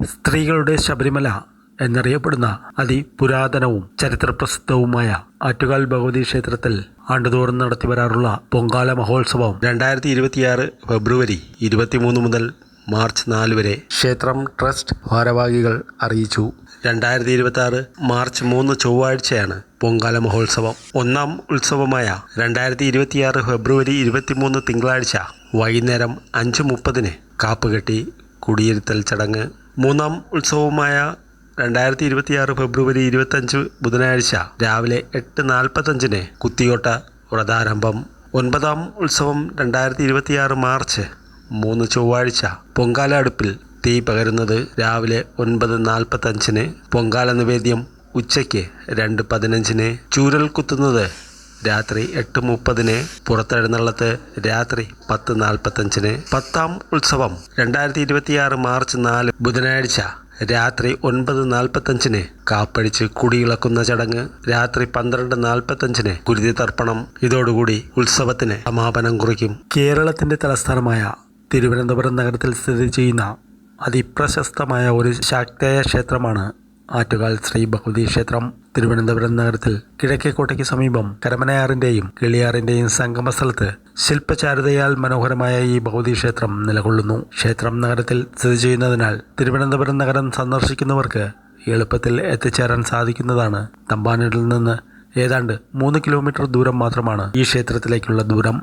സ്ത്രീകളുടെ ശബരിമല എന്നറിയപ്പെടുന്ന അതിപുരാതനവും ചരിത്രപ്രസിദ്ധവുമായ ആറ്റുകാൽ ഭഗവതി ക്ഷേത്രത്തിൽ ആണ്ടുതോറും നടത്തി വരാറുള്ള പൊങ്കാല മഹോത്സവം രണ്ടായിരത്തി ഇരുപത്തിയാറ് ഫെബ്രുവരി ഇരുപത്തിമൂന്ന് മുതൽ മാർച്ച് നാല് വരെ ക്ഷേത്രം ട്രസ്റ്റ് ഭാരവാഹികൾ അറിയിച്ചു. രണ്ടായിരത്തി ഇരുപത്തി മാർച്ച് മൂന്ന് ചൊവ്വാഴ്ചയാണ് പൊങ്കാല മഹോത്സവം. ഒന്നാം ഉത്സവമായ രണ്ടായിരത്തി ഇരുപത്തിയാറ് ഫെബ്രുവരി ഇരുപത്തിമൂന്ന് തിങ്കളാഴ്ച വൈകുന്നേരം അഞ്ച് മുപ്പതിന് കാപ്പുകെട്ടി കുടിയിരുത്തൽ ചടങ്ങ്. മൂന്നാം ഉത്സവമായ രണ്ടായിരത്തി ഇരുപത്തിയാറ് ഫെബ്രുവരി ഇരുപത്തഞ്ച് ബുധനാഴ്ച രാവിലെ എട്ട് നാൽപ്പത്തഞ്ചിന് കുത്തിയോട്ട വ്രതാരംഭം. ഒൻപതാം ഉത്സവം രണ്ടായിരത്തി ഇരുപത്തിയാറ് മാർച്ച് മൂന്ന് ചൊവ്വാഴ്ച. പൊങ്കാല അടുപ്പിൽ തീ പകരുന്നത് രാവിലെ ഒൻപത് നാൽപ്പത്തഞ്ചിന് പൊങ്കാല നിവേദ്യം ഉച്ചയ്ക്ക് രണ്ട് പതിനഞ്ചിന്. ചൂരൽ കുത്തുന്നത് രാത്രി എട്ട് മുപ്പതിന് പുറത്തെഴുന്നള്ളത്ത് രാത്രി പത്ത് നാൽപ്പത്തഞ്ചിന് പത്താം ഉത്സവം. രണ്ടായിരത്തി ഇരുപത്തിയാറ് മാർച്ച് നാല് ബുധനാഴ്ച രാത്രി ഒൻപത് നാൽപ്പത്തഞ്ചിന് കാപ്പഴിച്ച് കുടിയിളക്കുന്ന ചടങ്ങ് രാത്രി പന്ത്രണ്ട് നാൽപ്പത്തഞ്ചിന് കുരുതി തർപ്പണം. ഇതോടുകൂടി ഉത്സവത്തിന് സമാപനം കുറിക്കും. കേരളത്തിന്റെ തലസ്ഥാനമായ തിരുവനന്തപുരം നഗരത്തിൽ സ്ഥിതി ചെയ്യുന്ന അതിപ്രശസ്തമായ ഒരു ശാക്തേയ ക്ഷേത്രമാണ് ആറ്റുകാൽ ശ്രീ ഭഗവതി ക്ഷേത്രം. തിരുവനന്തപുരം നഗരത്തിൽ കിഴക്കേക്കോട്ടയ്ക്ക് സമീപം കരമനയാറിന്റെയും കിളിയാറിന്റെയും സംഗമ സ്ഥലത്ത് ശില്പചാരുതയാൽ മനോഹരമായ ഈ ഭഗവതി ക്ഷേത്രം നിലകൊള്ളുന്നു. ക്ഷേത്രം നഗരത്തിൽ സ്ഥിതി ചെയ്യുന്നതിനാൽ തിരുവനന്തപുരം നഗരം സന്ദർശിക്കുന്നവർക്ക് എളുപ്പത്തിൽ എത്തിച്ചേരാൻ സാധിക്കുന്നതാണ്. തമ്പാനൂരിൽ നിന്ന് ഏതാണ്ട് മൂന്ന് കിലോമീറ്റർ ദൂരം മാത്രമാണ് ഈ ക്ഷേത്രത്തിലേക്കുള്ള ദൂരം.